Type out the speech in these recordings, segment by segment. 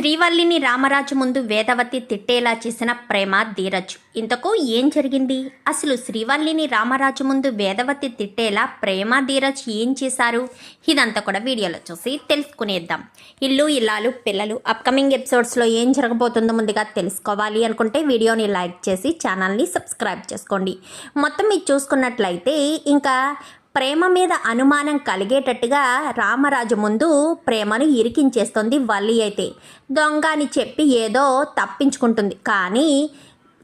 శ్రీవల్లిని రామరాజు ముందు వేదవతి తిట్టేలా చేసిన ప్రేమ ధీరజ్. ఇంతకు ఏం జరిగింది? అసలు శ్రీవల్లిని రామరాజు ముందు వేదవతి తిట్టేలా ప్రేమ ధీరజ్ ఏం చేశారు? ఇదంతా కూడా వీడియోలో చూసి తెలుసుకునేద్దాం. ఇల్లు ఇల్లాలు పిల్లలు అప్కమింగ్ ఎపిసోడ్స్లో ఏం జరగబోతుందో ముందుగా తెలుసుకోవాలి అనుకుంటే వీడియోని లైక్ చేసి ఛానల్ని సబ్స్క్రైబ్ చేసుకోండి. మొత్తం మీరు చూసుకున్నట్లయితే ఇంకా ప్రేమ మీద అనుమానం కలిగేటట్టుగా రామరాజు ముందు ప్రేమను ఇరికించేస్తుంది వల్లి అయితే. దొంగ అని చెప్పి ఏదో తప్పించుకుంటుంది. కానీ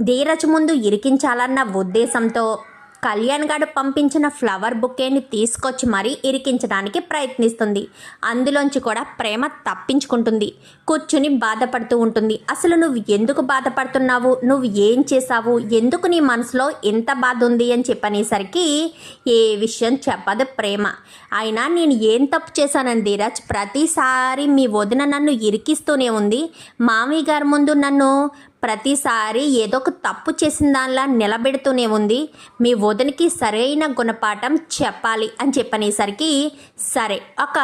ధీరజ్ ముందు ఇరికించాలన్న ఉద్దేశంతో కళ్యాణ్ గారు పంపించిన ఫ్లవర్ బుకేని తీసుకొచ్చి మరీ ఇరికించడానికి ప్రయత్నిస్తుంది. అందులోంచి కూడా ప్రేమ తప్పించుకుంటుంది. కూర్చుని బాధపడుతూ ఉంటుంది. అసలు నువ్వు ఎందుకు బాధపడుతున్నావు? నువ్వు ఏం చేశావు? ఎందుకు నీ మనసులో ఎంత బాధ ఉంది అని చెప్పనేసరికి ఏ విషయం చెప్పదు ప్రేమ. అయినా నేను ఏం తప్పు చేశానని ధీరజ్ ప్రతిసారి మీ వదిన నన్ను ఇరికిస్తూనే ఉంది. మామయ్య గారి ముందు నన్ను ప్రతిసారి ఏదో ఒక తప్పు చేసిన దానిలా నిలబెడుతూనే ఉంది. మీ వదినకి సరైన గుణపాఠం చెప్పాలి అని చెప్పనేసరికి సరే. ఒక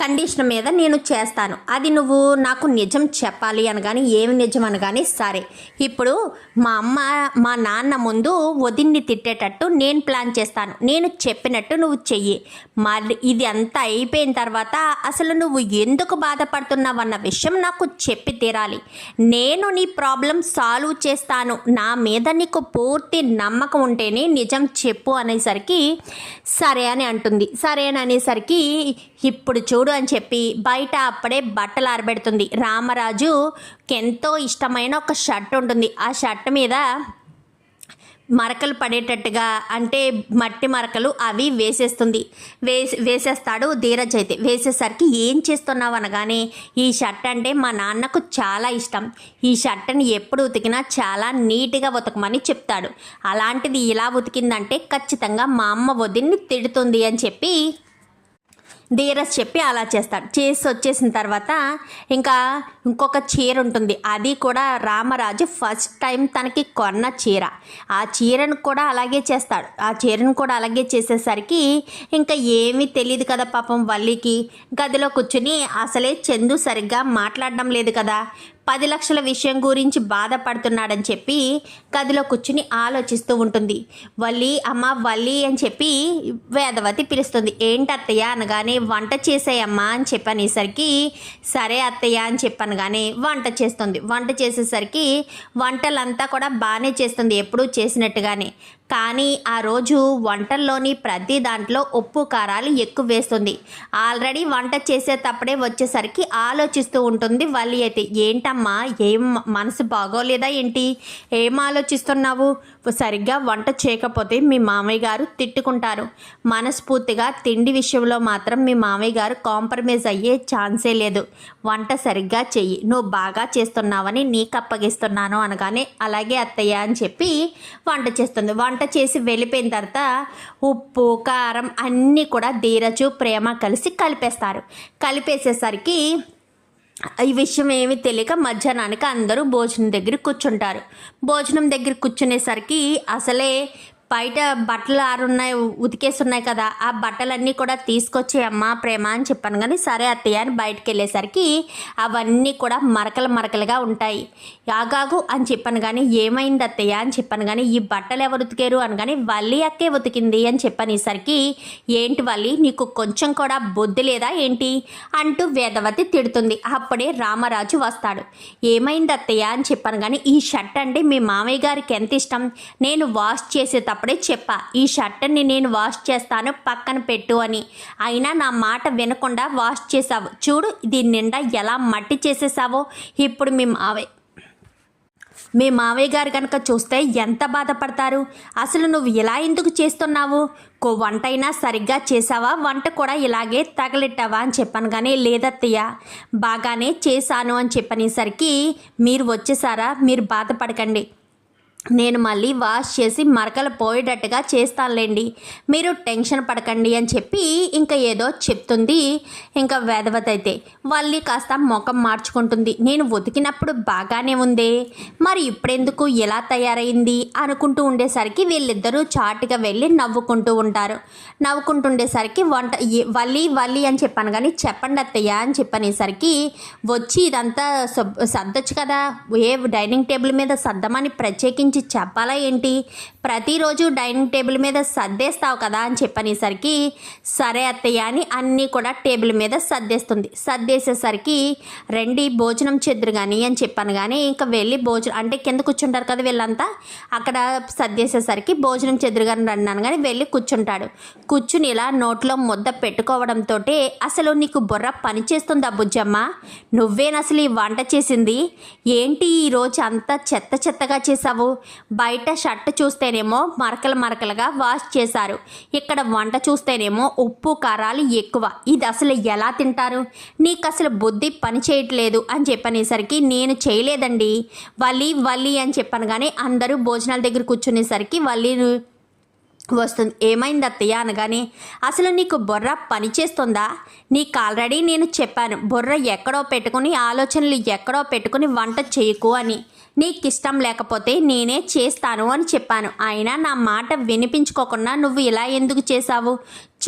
కండిషన్ మీద నేను చేస్తాను. అది నువ్వు నాకు నిజం చెప్పాలి అనగాని ఏమి నిజం అనగాని సరే. ఇప్పుడు మా అమ్మ మా నాన్న ముందు వదిన్ని తిట్టేటట్టు నేను ప్లాన్ చేస్తాను. నేను చెప్పినట్టు నువ్వు చెయ్యి. మరి ఇది అంతా అయిపోయిన తర్వాత అసలు నువ్వు ఎందుకు బాధపడుతున్నావు అన్న విషయం నాకు చెప్పి తీరాలి. నేను నీ ప్రాబ్లం సాల్వ్ చేస్తాను. నా మీద నీకు పూర్తి నమ్మకం ఉంటేనే నిజం చెప్పు అనేసరికి సరే అని అంటుంది. సరే అని అనేసరికి ఇప్పుడు చూడు అని చెప్పి బయట అప్పుడే బట్టలు ఆరబెడుతుంది. రామరాజు ఎంతో ఇష్టమైన ఒక షర్ట్ ఉంటుంది. ఆ షర్ట్ మీద మరకలు పడేటట్టుగా అంటే మట్టి మరకలు అవి వేసేస్తుంది. వేసి వేసేస్తాడు ధీరజ్ అయితే. వేసేసరికి ఏం చేస్తున్నావు అనగానే ఈ షర్ట్ అంటే మా నాన్నకు చాలా ఇష్టం. ఈ షర్ట్ని ఎప్పుడు ఉతికినా చాలా నీట్గా ఉతకమని చెప్తాడు. అలాంటిది ఇలా ఉతికిందంటే ఖచ్చితంగా మా అమ్మ వదిన్ని తిడుతుంది అని చెప్పి ధీరజ్ చెప్పి అలా చేస్తాడు. చేసి వచ్చేసిన తర్వాత ఇంకా ఇంకొక చీర ఉంటుంది. అది కూడా రామరాజు ఫస్ట్ టైం తనకి కొన్న చీర. ఆ చీరను కూడా అలాగే చేస్తాడు. ఆ చీరను కూడా అలాగే చేసేసరికి ఇంకా ఏమీ తెలియదు కదా పాపం వల్లికి. గదిలో కూర్చుని అసలే చందు సరిగ్గా మాట్లాడడం లేదు కదా. పది లక్షల విషయం గురించి బాధపడుతున్నాడని చెప్పి గదిలో కూర్చుని ఆలోచిస్తూ ఉంటుంది. వల్లి అమ్మ వల్లి అని చెప్పి వేదవతి పిలుస్తుంది. ఏంటి అత్తయ్య? అనగానే వంట చేసేయమ్మా అని చెప్పనేసరికి సరే అత్తయ్య అని చెప్పనగానే వంట చేస్తుంది. వంట చేసేసరికి వంటలంతా కూడా బాగానే చేస్తుంది ఎప్పుడూ చేసినట్టుగానే. కానీ ఆ రోజు వంటల్లోని ప్రతి దాంట్లో ఉప్పు కారాలు ఎక్కువ వేస్తుంది. ఆల్రెడీ వంట చేసేటప్పుడే వచ్చేసరికి ఆలోచిస్తూ ఉంటుంది వల్లి అయితే ఏంటమ్మా ఏం మనసు బాగోలేదా ఏంటి? ఏం ఆలోచిస్తున్నావు? సరిగ్గా వంట చేయకపోతే మీ మామయ్య గారు తిట్టుకుంటారు. మనస్ఫూర్తిగా తిండి విషయంలో మాత్రం మీ మామయ్య గారు కాంప్రమైజ్ అయ్యే ఛాన్సే లేదు. వంట సరిగ్గా చెయ్యి. నువ్వు బాగా చేస్తున్నావని నీకు అప్పగిస్తున్నాను అనగానే అలాగే అత్తయ్య అని చెప్పి వంట చేస్తుంది. వంట చేసి వెళ్ళిపోయిన తర్వాత ఉప్పు కారం అన్నీ కూడా ధీరజు ప్రేమ కలిసి కలిపేస్తారు. కలిపేసేసరికి ఈ విషయం ఏమి తెలియక మధ్యాహ్నానికి అందరూ భోజనం దగ్గర కూర్చుంటారు. భోజనం దగ్గర కూర్చునేసరికి అసలే బయట బట్టలు ఆరున్నాయి ఉతికేస్తున్నాయి కదా ఆ బట్టలన్నీ కూడా తీసుకొచ్చి అమ్మ ప్రేమ అని చెప్పాను కానీ సరే అత్తయ్య అని బయటకు వెళ్ళేసరికి అవన్నీ కూడా మరకలు మరకలుగా ఉంటాయి. యాగాగు అని చెప్పాను కానీ ఏమైంది అత్తయ్య అని చెప్పాను కానీ ఈ బట్టలు ఎవరు ఉతికారు అని కానీ వల్లి అక్కే ఉతికింది అని చెప్పనేసరికి ఏంటి వల్లి నీకు కొంచెం కూడా బొద్ది లేదా ఏంటి? అంటూ వేదవతి తిడుతుంది. అప్పుడే రామరాజు వస్తాడు. ఏమైంది అత్తయ్య అని చెప్పాను కానీ ఈ షర్ట్ అంటే మీ మామయ్య గారికి ఎంత ఇష్టం? నేను వాష్ చేసేటప్పుడు అప్పుడే చెప్పా ఈ షర్ట్ని నేను వాష్ చేస్తాను పక్కన పెట్టు అని. అయినా నా మాట వినకుండా వాష్ చేసావు చూడు దీని నిండా ఎలా మట్టి చేసేసావో ఇప్పుడు మేము అవే మీ మావయ్య గారు కనుక చూస్తే ఎంత బాధపడతారు? అసలు నువ్వు ఇలా ఎందుకు చేస్తున్నావు? కో వంట అయినా సరిగ్గా చేసావా వంట కూడా ఇలాగే తగలెట్టావా అని చెప్పాను కానీ లేదత్తయ్య. బాగానే చేశాను అని చెప్పనేసరికి మీరు వచ్చేసారా? మీరు బాధపడకండి. నేను మళ్ళీ వాష్ చేసి మరకలు పోయేటట్టుగా చేస్తానులేండి. మీరు టెన్షన్ పడకండి అని చెప్పి ఇంకా ఏదో చెప్తుంది. ఇంకా వేదవత అయితే కాస్త ముఖం మార్చుకుంటుంది. నేను ఉతికినప్పుడు బాగానే ఉంది. మరి ఇప్పుడెందుకు ఎలా తయారైంది? అనుకుంటూ ఉండేసరికి వీళ్ళిద్దరూ చాటుగా వెళ్ళి నవ్వుకుంటూ ఉంటారు. నవ్వుకుంటుండేసరికి వంట వల్లి వల్లి అని చెప్పాను కానీ చెప్పండి అత్తయ్య అని చెప్పనేసరికి వచ్చి ఇదంతా సబ్- సర్దొచ్చు కదా. ఏ డైనింగ్ టేబుల్ మీద సర్దమని ప్రత్యేకించి చెప్పాలా ఏంటి? ప్రతిరోజు డైనింగ్ టేబుల్ మీద సర్దేస్తావు కదా అని చెప్పనేసరికి సరే అత్తయ్య అని అన్నీ కూడా టేబుల్ మీద సర్దేస్తుంది. సర్దేసేసరికి రండి భోజనం చెద్దురు కానీ అని చెప్పాను కానీ ఇంకా వెళ్ళి భోజనం అంటే కింద కూర్చుంటారు కదా వీళ్ళంతా అక్కడ సర్దేసేసరికి భోజనం చెద్దురు కానీ అన్నాను కానీ వెళ్ళి కూర్చుంటాడు. కూర్చుని ఇలా నోట్లో ముద్ద పెట్టుకోవడంతో అసలు నీకు బుర్ర పనిచేస్తుందా బుజ్జమ్మ? నువ్వేనసలు ఈ వంట చేసింది? ఏంటి ఈరోజు అంతా చెత్త చెత్తగా చేసావు బయట షర్ట్ చూస్తేనేమో మరకలు మరకలుగా వాష్ చేశారు. ఇక్కడ వంట చూస్తేనేమో ఉప్పు కారాలు ఎక్కువ. ఇది అసలు ఎలా తింటారు? నీకు అసలు బుద్ధి పని చేయట్లేదు అని చెప్పనేసరికి నేను చేయలేదండి. వల్లి వల్లి అని చెప్పాను కానీ అందరూ భోజనాల దగ్గర కూర్చునేసరికి వల్లి వస్తుంది. ఏమైంది అత్తయ్య అనగానే అసలు నీకు బుర్ర పనిచేస్తుందా నీకు ఆల్రెడీ నేను చెప్పాను బుర్ర ఎక్కడో పెట్టుకుని ఆలోచనలు ఎక్కడో పెట్టుకుని వంట చేయకు అని. నీకు ఇష్టం లేకపోతే నేనే చేస్తాను అని చెప్పాను. అయినా నా మాట వినిపించుకోకుండా నువ్వు ఇలా ఎందుకు చేశావు?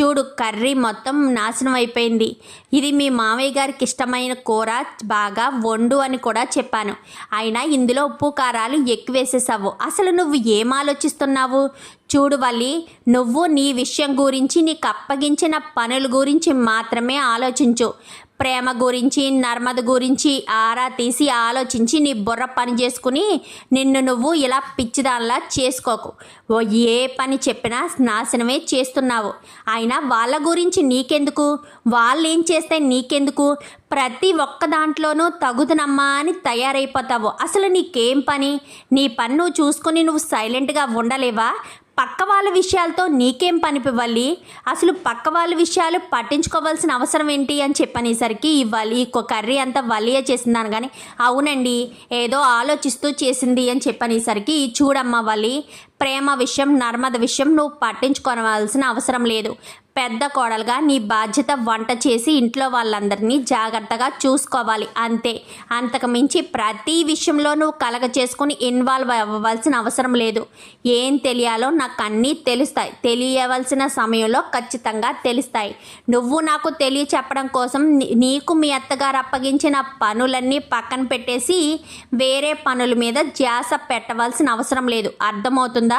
చూడు కర్రీ మొత్తం నాశనం అయిపోయింది. ఇది మీ మామయ్య గారికి ఇష్టమైన కూర బాగా వండు అని కూడా చెప్పాను. అయినా ఇందులో ఉప్పు కారాలు ఎక్కువేసేసావు అసలు నువ్వు ఏం ఆలోచిస్తున్నావు? చూడు వల్లి నువ్వు నీ విషయం గురించి నీకు అప్పగించిన పనుల గురించి మాత్రమే ఆలోచించు. ప్రేమ గురించి నర్మద గురించి ఆరా తీసి ఆలోచించి నీ బుర్ర పని చేసుకుని నిన్ను నువ్వు ఇలా పిచ్చిదానిలా చేసుకోకు. ఓ ఏ పని చెప్పినా నాశనమే చేస్తున్నావు. అయినా వాళ్ళ గురించి నీకెందుకు? వాళ్ళు ఏం చేస్తే నీకెందుకు? ప్రతి ఒక్క దాంట్లోనూ తగుదనమ్మా అని తయారైపోతావు. అసలు నీకేం పని? నీ పన్ను చూసుకుని చూసుకొని నువ్వు సైలెంట్గా ఉండలేవా? పక్క వాళ్ళ విషయాలతో నీకేం పనిపివ్వాలి? అసలు పక్క వాళ్ళ విషయాలు పట్టించుకోవాల్సిన అవసరం ఏంటి అని చెప్పనేసరికి ఈ వలి కర్రీ అంతా వలియే చేసిందాను కానీ అవునండి ఏదో ఆలోచిస్తూ చేసింది అని చెప్పనేసరికి చూడమ్మా వలి ప్రేమ విషయం నర్మద విషయం నువ్వు పట్టించుకోవాల్సిన అవసరం లేదు. పెద్ద కోడలుగా నీ బాధ్యత వంట చేసి ఇంట్లో వాళ్ళందరినీ జాగ్రత్తగా చూసుకోవాలి. అంతే. అంతకు మించి ప్రతి విషయంలో నువ్వు కలగ చేసుకుని ఇన్వాల్వ్ అవ్వవలసిన అవసరం లేదు. ఏం తెలియాలో నాకు అన్నీ తెలుస్తాయి. తెలియవలసిన సమయంలో ఖచ్చితంగా తెలుస్తాయి. నువ్వు నాకు తెలియ చెప్పడం కోసం నీకు మీ అత్తగారు అప్పగించిన పనులన్నీ పక్కన పెట్టేసి వేరే పనుల మీద ధ్యాస పెట్టవలసిన అవసరం లేదు. అర్థమవుతుందా?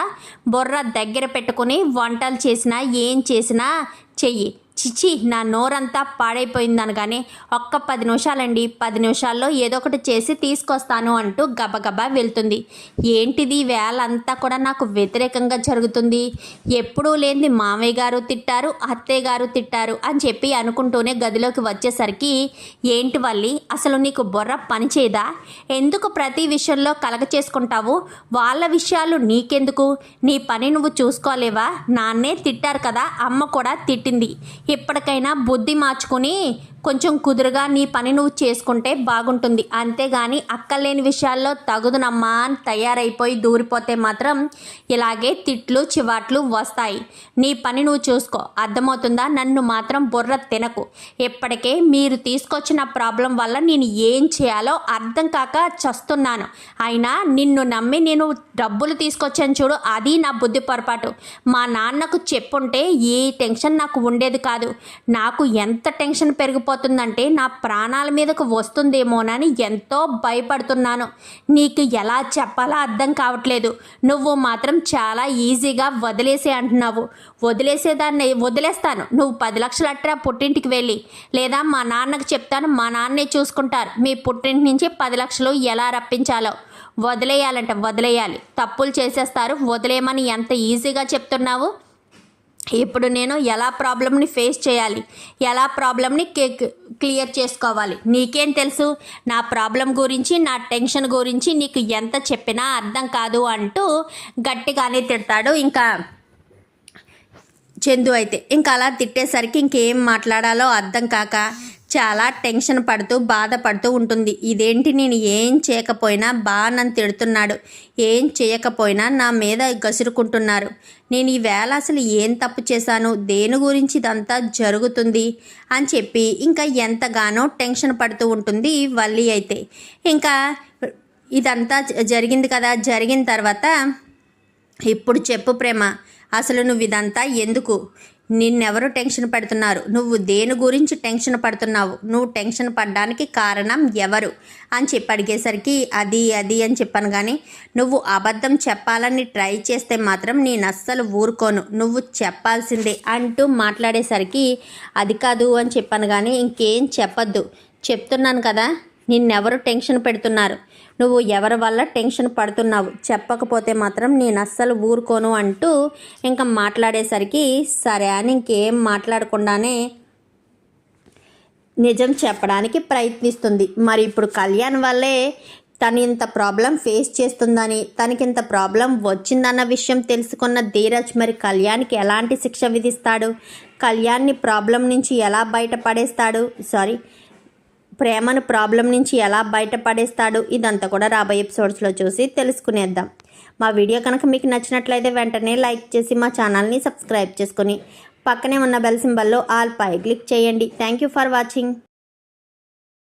బొర్ర దగ్గర పెట్టుకుని వంటలు చేసినా ఏం చేసినా చెయ్యి. చిచి నా నోరంతా పాడైపోయింది అనగానే ఒక్క పది నిమిషాలండి. పది నిమిషాల్లో ఏదో ఒకటి చేసి తీసుకొస్తాను అంటూ గబగబా వెళ్తుంది. ఏంటిది? వేళ అంతా కూడా నాకు వ్యతిరేకంగా జరుగుతుంది. ఎప్పుడూ లేనిది మామయ్య గారు తిట్టారు అత్తయ్య గారు తిట్టారు అని చెప్పి అనుకుంటూనే గదిలోకి వచ్చేసరికి ఏంటి వల్లి అసలు నీకు బుర్ర పనిచేయదా? ఎందుకు ప్రతి విషయంలో కలగ చేసుకుంటావు వాళ్ళ విషయాలు నీకెందుకు? నీ పని నువ్వు చూసుకోలేవా? నాన్నే తిట్టారు కదా అమ్మ కూడా తిట్టింది. ఇప్పటికైనా బుద్ధి మార్చుకుని కొంచెం కుదురుగా నీ పని నువ్వు చేసుకుంటే బాగుంటుంది. అంతేగాని అక్కలేని విషయాల్లో తగుదునమ్మా అని తయారైపోయి దూరిపోతే మాత్రం ఇలాగే తిట్లు చివాట్లు వస్తాయి. నీ పని నువ్వు చూసుకో. అర్థమవుతుందా? నన్ను మాత్రం బుర్ర తినకు. ఇప్పటికే మీరు తీసుకొచ్చిన ప్రాబ్లం వల్ల నేను ఏం చేయాలో అర్థం కాక చస్తున్నాను. అయినా నిన్ను నమ్మి నేను డబ్బులు తీసుకొచ్చాను చూడు అది నా బుద్ధి పొరపాటు. మా నాన్నకు చెప్పుంటే ఏ టెన్షన్ నాకు ఉండేది కాదు. కాదు. నాకు ఎంత టెన్షన్ పెరిగిపోతుందంటే నా ప్రాణాల మీదకు వస్తుందేమోనని ఎంతో భయపడుతున్నాను. నీకు ఎలా చెప్పాలో అర్థం కావట్లేదు. నువ్వు మాత్రం చాలా ఈజీగా వదిలేసే అంటున్నావు. వదిలేసేదాన్ని వదిలేస్తాను. నువ్వు పది లక్షలు అట్రా పుట్టింటికి వెళ్ళి. లేదా మా నాన్నకు చెప్తాను మా నాన్నే చూసుకుంటారు. మీ పుట్టింటి నుంచి పది లక్షలు ఎలా రప్పించాలో. వదిలేయాలంట వదిలేయాలి. తప్పులు చేసేస్తారు. వదిలేయమని ఎంత ఈజీగా చెప్తున్నావు? ఇప్పుడు నేను ఎలా ప్రాబ్లమ్ని ఫేస్ చేయాలి? ఎలా ప్రాబ్లమ్ని క్లియర్ చేసుకోవాలి? నీకేం తెలుసు? నా ప్రాబ్లం గురించి నా టెన్షన్ గురించి నీకు ఎంత చెప్పినా అర్థం కాదు అంటూ గట్టిగానే తిడతాడు. ఇంకా చందు అయితే ఇంకా అలా తిట్టేసరికి ఇంకేం మాట్లాడాలో అర్థం కాక చాలా టెన్షన్ పడుతూ బాధపడుతూ ఉంటుంది. ఇదేంటి? నేను ఏం చేయకపోయినా బాగా నన్ను తిడుతున్నాడు. ఏం చేయకపోయినా నా మీద గసురుకుంటున్నారు. నేను ఈవేళ అసలు ఏం తప్పు చేశాను? దేని గురించి ఇదంతా జరుగుతుంది? అని చెప్పి ఇంకా ఎంతగానో టెన్షన్ పడుతూ ఉంటుంది వల్లి అయితే. ఇంకా ఇదంతా జరిగింది కదా? జరిగిన తర్వాత ఇప్పుడు చెప్పు ప్రేమ. అసలు నువ్వు ఇదంతా ఎందుకు? నిన్నెవరు టెన్షన్ పెడుతున్నారు? నువ్వు దేని గురించి టెన్షన్ పడుతున్నావు? నువ్వు టెన్షన్ పడడానికి కారణం ఎవరు? అని చెప్పి అడిగేసరికి అది అది అని చెప్పాను కానీ నువ్వు అబద్ధం చెప్పాలని ట్రై చేస్తే మాత్రం నేను అస్సలు ఊరుకోను. నువ్వు చెప్పాల్సిందే అంటూ మాట్లాడేసరికి అది కాదు అని చెప్పాను కానీ ఇంకేం చెప్పద్దు. చెప్తున్నాను కదా నిన్నెవరు టెన్షన్ పెడుతున్నారు? నువ్వు ఎవరి వల్ల టెన్షన్ పడుతున్నావు? చెప్పకపోతే మాత్రం నేను అస్సలు ఊరుకోను అంటూ ఇంకా మాట్లాడేసరికి సరే అని ఇంకేం మాట్లాడకుండానే నిజం చెప్పడానికి ప్రయత్నిస్తుంది. మరి ఇప్పుడు కళ్యాణ్ వల్లే తను ఇంత ప్రాబ్లం ఫేస్ చేస్తుందని తనకి ఇంత ప్రాబ్లం వచ్చిందన్న విషయం తెలుసుకున్న ధీరజ్ మరి కళ్యాణ్కి ఎలాంటి శిక్ష విధిస్తాడు? కళ్యాణ్ని ప్రాబ్లం నుంచి ఎలా బయటపడేస్తాడు? సారీ ప్రేమను ప్రాబ్లం నుంచి ఎలా బయటపడేస్తాడు? ఇదంతా కూడా రాబోయే ఎపిసోడ్స్లో చూసి తెలుసుకునేద్దాం. మా వీడియో కనుక మీకు నచ్చినట్లయితే వెంటనే లైక్ చేసి మా ఛానల్ని సబ్స్క్రైబ్ చేసుకొని పక్కనే ఉన్న బెల్ సింబల్లో ఆల్ పై క్లిక్ చేయండి. Thank you for watching.